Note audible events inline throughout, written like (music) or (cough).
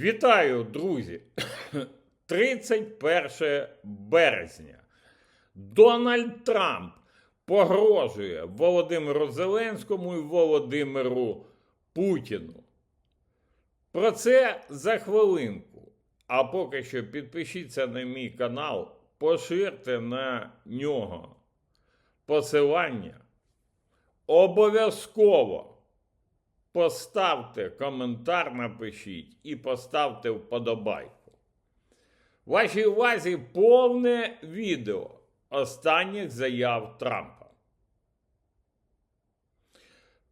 Вітаю, друзі! (coughs) 31 березня. Дональд Трамп погрожує Володимиру Зеленському і Володимиру Путіну. Про це за хвилинку. А поки що підпишіться на мій канал, поширте на нього посилання. Обов'язково поставте коментар, напишіть і поставте вподобайку. Вашій увазі повне відео останніх заяв Трампа.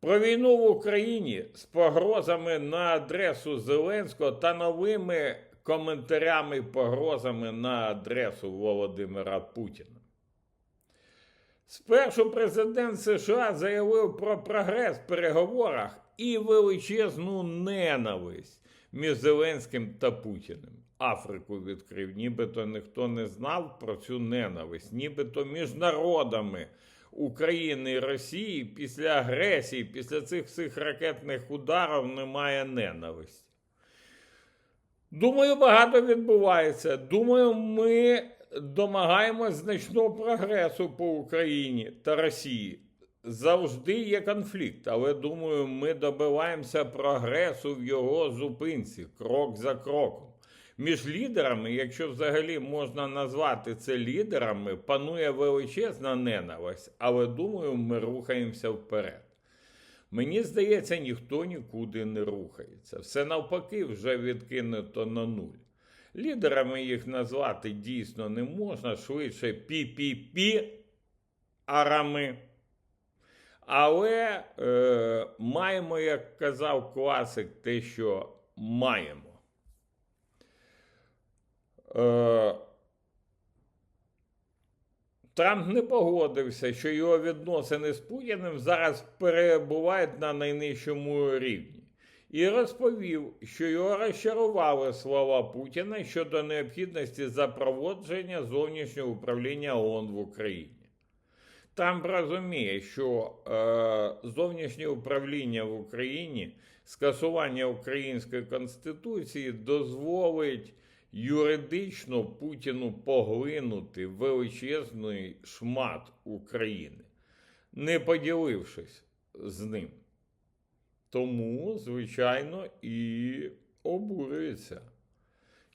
Про війну в Україні з погрозами на адресу Зеленського та новими коментарями і погрозами на адресу Володимира Путіна. Спершу президент США заявив про прогрес в переговорах і величезну ненависть між Зеленським та Путіним. Африку відкрив, нібито ніхто не знав про цю ненависть, нібито між народами України і Росії після агресії, після цих всіх ракетних ударів немає ненависті. Думаю, багато відбувається. Думаю, ми домагаємось значного прогресу по Україні та Росії. Завжди є конфлікт, але думаю, ми добиваємося прогресу в його зупинці, крок за кроком. Між лідерами, якщо взагалі можна назвати це лідерами, панує величезна ненависть, але думаю, ми рухаємося вперед. Мені здається, ніхто нікуди не рухається. Все навпаки, вже відкинуто на нуль. Лідерами їх назвати дійсно не можна, швидше пі-пі-пі арами. Але е, маємо, як казав класик, те, що маємо. Е, Трамп не погодився, що його відносини з Путіним зараз перебувають на найнижчому рівні, і розповів, що його розчарували слова Путіна щодо необхідності запровадження зовнішнього управління ООН в Україні. Трамп розуміє, що е, зовнішнє управління в Україні, скасування української конституції дозволить юридично Путіну поглинути величезний шмат України, не поділившись з ним. Тому, звичайно, і обурюється.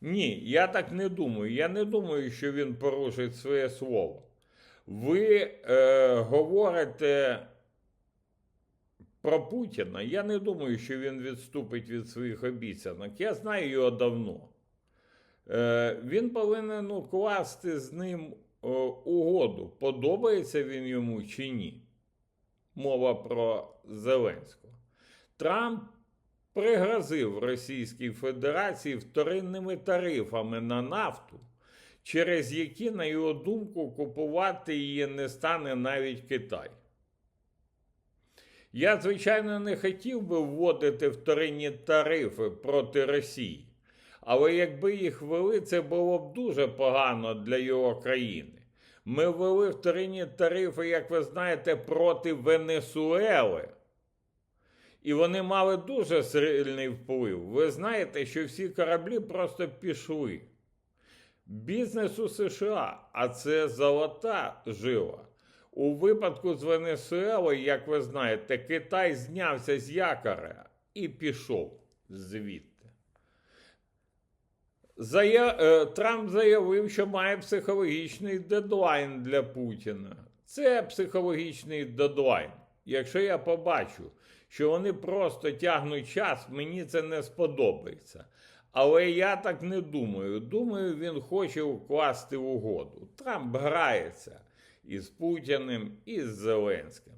Ні, я так не думаю. Я не думаю, що він порушить своє слово. Ви е, говорите про Путіна. Я не думаю, що він відступить від своїх обіцянок. Я знаю його давно. Е, Він повинен укласти з ним е, угоду, подобається він йому чи ні. Мова про Зеленського. Трамп пригрозив Російській Федерації вторинними тарифами на нафту, через які, на його думку, купувати її не стане навіть Китай. Я, звичайно, не хотів би вводити вторинні тарифи проти Росії. Але якби їх ввели, це було б дуже погано для його країни. Ми ввели вторинні тарифи, як ви знаєте, проти Венесуели. І вони мали дуже сильний вплив. Ви знаєте, що всі кораблі просто пішли. Бізнес у США, а це золота жила. У випадку з Венесуелою, як ви знаєте, Китай знявся з якоря і пішов звідти. Зая... е, Трамп заявив, що має психологічний дедлайн для Путіна. Це психологічний дедлайн. Якщо я побачу, що вони просто тягнуть час, мені це не сподобається. Але я так не думаю. Думаю, він хоче укласти угоду. Трамп грається із Путіним, і з Зеленським.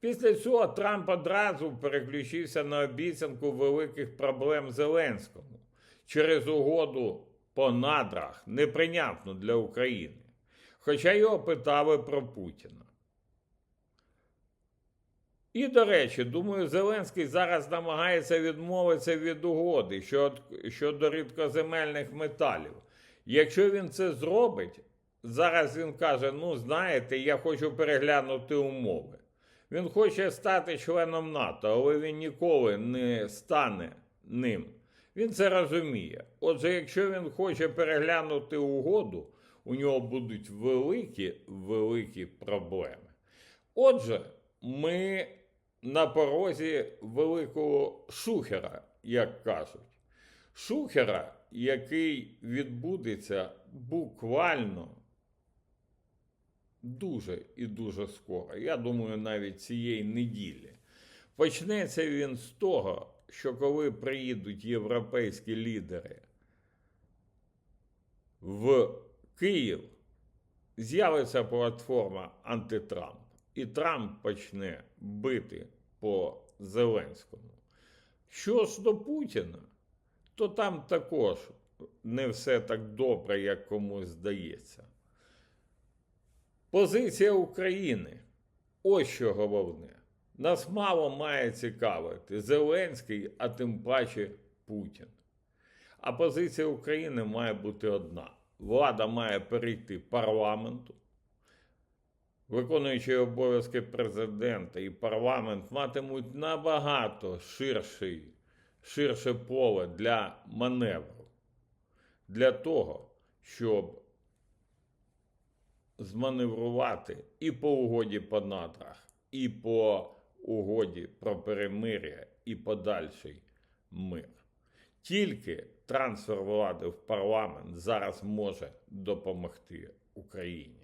Після цього Трамп одразу переключився на обіцянку великих проблем Зеленському через угоду по надрах неприйнятну для України. Хоча його питали про Путіна. І, до речі, думаю, Зеленський зараз намагається відмовитися від угоди щодо рідкоземельних металів. Якщо він це зробить, зараз він каже: ну, знаєте, я хочу переглянути умови. Він хоче стати членом НАТО, але він ніколи не стане ним. Він це розуміє. Отже, якщо він хоче переглянути угоду, у нього будуть великі, великі проблеми. Отже, ми на порозі великого шухера, як кажуть. Шухера, який відбудеться буквально дуже і дуже скоро. Я думаю, навіть цієї неділі. Почнеться він з того, що коли приїдуть європейські лідери в Київ, з'явиться платформа антитрамп. І Трамп почне бити по Зеленському. Що ж до Путіна, то там також не все так добре, як комусь здається. Позиція України ось що головне. Нас мало має цікавити Зеленський, а тим паче Путін. А позиція України має бути одна: влада має перейти парламенту, виконуючи обов'язки президента і парламент матимуть набагато ширший, ширше поле для маневру, для того, щоб зманеврувати і по угоді по надрах, і по угоді про перемир'я, і подальший мир. Тільки трансфер влади в парламент зараз може допомогти Україні.